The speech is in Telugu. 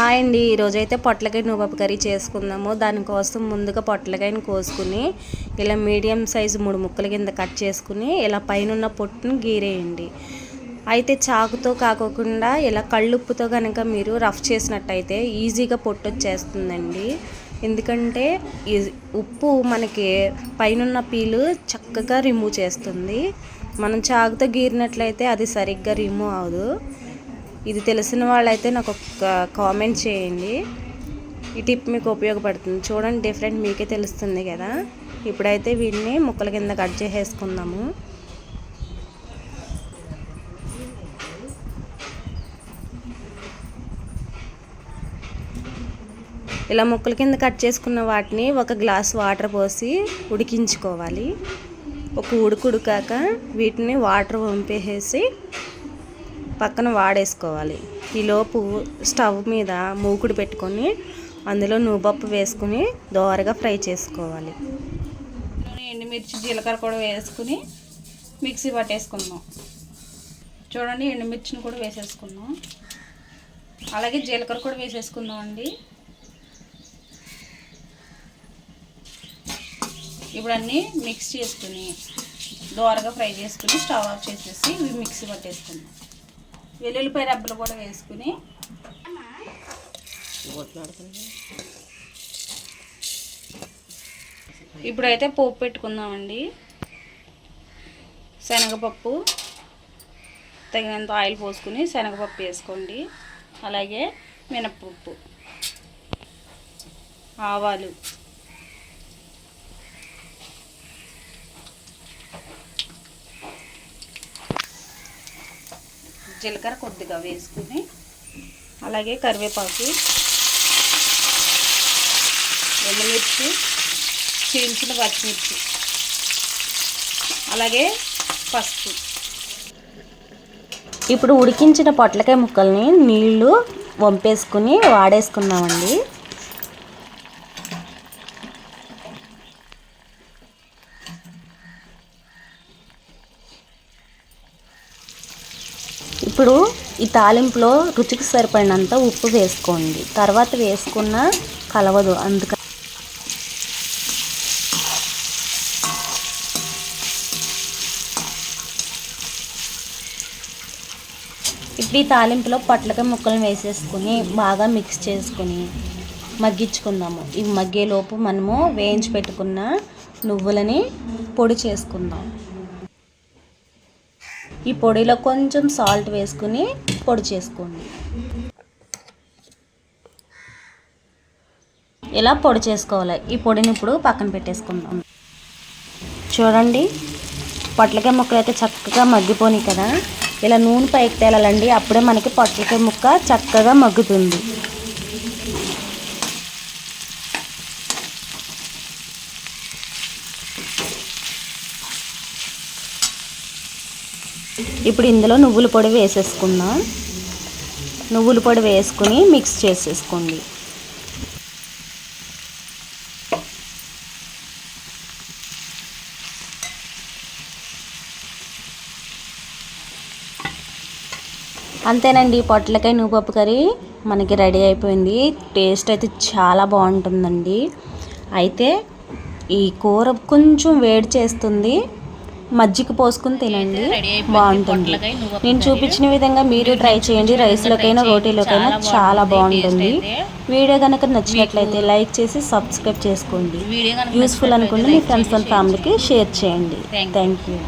హాయ్ అండి. ఈరోజైతే పొట్లకాయ నువ్వపు కర్రీ చేసుకుందాము. దానికోసం ముందుగా పొట్లకాయని కోసుకుని ఇలా మీడియం సైజు మూడు ముక్కల కింద కట్ చేసుకుని ఇలా పైన ఉన్న పొట్టును గీరేయండి. అయితే చాకుతో కాకోకుండా ఇలా కళ్ళుప్పుతో కనుక మీరు రఫ్ చేసినట్టయితే ఈజీగా పొట్టు వచ్చేస్తుందండి. ఎందుకంటే ఈ ఉప్పు మనకి పైన పీలు చక్కగా రిమూవ్ చేస్తుంది. మనం చాకుతో గీరినట్లయితే అది సరిగ్గా రిమూవ్ అవదు ఇది తెలిసిన వాళ్ళైతే నాకు ఒక కామెంట్ చేయండి. ఈ టిప్ మీకు ఉపయోగపడుతుంది. చూడండి డిఫరెంట్ మీకే తెలుస్తుంది కదా. ఇప్పుడైతే వీటిని ముక్కల కింద కట్ చేసేసుకుందాము. ఇలా ముక్కల కింద కట్ చేసుకున్న వాటిని ఒక గ్లాస్ వాటర్ పోసి ఉడికించుకోవాలి. ఒక ఉడుకుడుకాక వీటిని వాటర్ వంపేసేసి పక్కన వాడేసుకోవాలి. ఈలోపు స్టవ్ మీద మూకుడు పెట్టుకొని అందులో నువ్వుపప్పు వేసుకుని దోరగా ఫ్రై చేసుకోవాలి. ఎండుమిర్చి జీలకర్ర కూడా వేసుకుని మిక్సీ పట్టేసుకుందాం. చూడండి ఎండుమిర్చిని కూడా వేసేసుకుందాం. అలాగే జీలకర్ర కూడా వేసేసుకుందాం అండి. ఇప్పుడు అన్నీ మిక్స్ చేసుకుని దోరగా ఫ్రై చేసుకుని స్టవ్ ఆఫ్ చేసేసి ఇవి మిక్సీ పట్టేసుకుందాం. వెల్లుల్లిపాయ రబ్బలు కూడా వేసుకుని. ఇప్పుడైతే పోపు పెట్టుకుందామండి. శనగపప్పు తగినంత ఆయిల్ పోసుకుని శనగపప్పు వేసుకోండి. అలాగే మినప్పప్పు ఆవాలు. జీలకర్ర కొద్దిగా వేసుకుని అలాగే కరివేపాకు ఎండుమిర్చి చీల్చిన పచ్చిమిర్చి అలాగే పసుపు. ఇప్పుడు ఉడికించిన పొట్లకాయ ముక్కల్ని నీళ్ళు వంపేసుకుని వాడేసుకుందామండి. ఇప్పుడు ఈ తాలింపులో రుచికి సరిపడినంత ఉప్పు వేసుకోండి. తర్వాత వేసుకున్న కలవదు. అందుక ఇప్పుడు ఈ తాలింపులో పొట్లకాయ ముక్కలను వేసేసుకుని బాగా మిక్స్ చేసుకుని మగ్గించుకుందాము. ఇవి మగ్గేలోపు మనము వేయించి పెట్టుకున్న నువ్వులని పొడి చేసుకుందాం. ఈ పొడిలో కొంచెం సాల్ట్ వేసుకుని పొడి చేసుకోండి. ఇలా పొడి చేసుకోవాలి. ఈ పొడిని ఇప్పుడు పక్కన పెట్టేసుకుందాం. చూడండి పొట్లకాయ ముక్కలు అయితే చక్కగా మగ్గిపోయి కదా. ఇలా నూనె పైకి తేలాలండి. అప్పుడే మనకి పొట్లకాయ ముక్క చక్కగా మగ్గుతుంది. ఇప్పుడు ఇందులో నువ్వుల పొడి వేసేసుకుందాం. నువ్వుల పొడి వేసుకుని మిక్స్ చేసేసుకోండి. అంతేనండి పొట్లకాయ నువ్వుపప్పు కర్రీ మనకి రెడీ అయిపోయింది. టేస్ట్ అయితే చాలా బాగుంటుందండి. అయితే ఈ కూర కొంచెం వేడి చేస్తుంది. మజ్జిగ పోసుకుని తినండి. బాగుంటుంది. నేను చూపించిన విధంగా మీరు ట్రై చేయండి. రైస్లోకైనా రోటీలోకైనా చాలా బాగుంటుంది. వీడియో కనుక నచ్చినట్లయితే లైక్ చేసి సబ్స్క్రైబ్ చేసుకోండి. యూస్ఫుల్ అనుకుంటే మీ ఫ్రెండ్స్ అండ్ ఫ్యామిలీకి షేర్ చేయండి. Thank you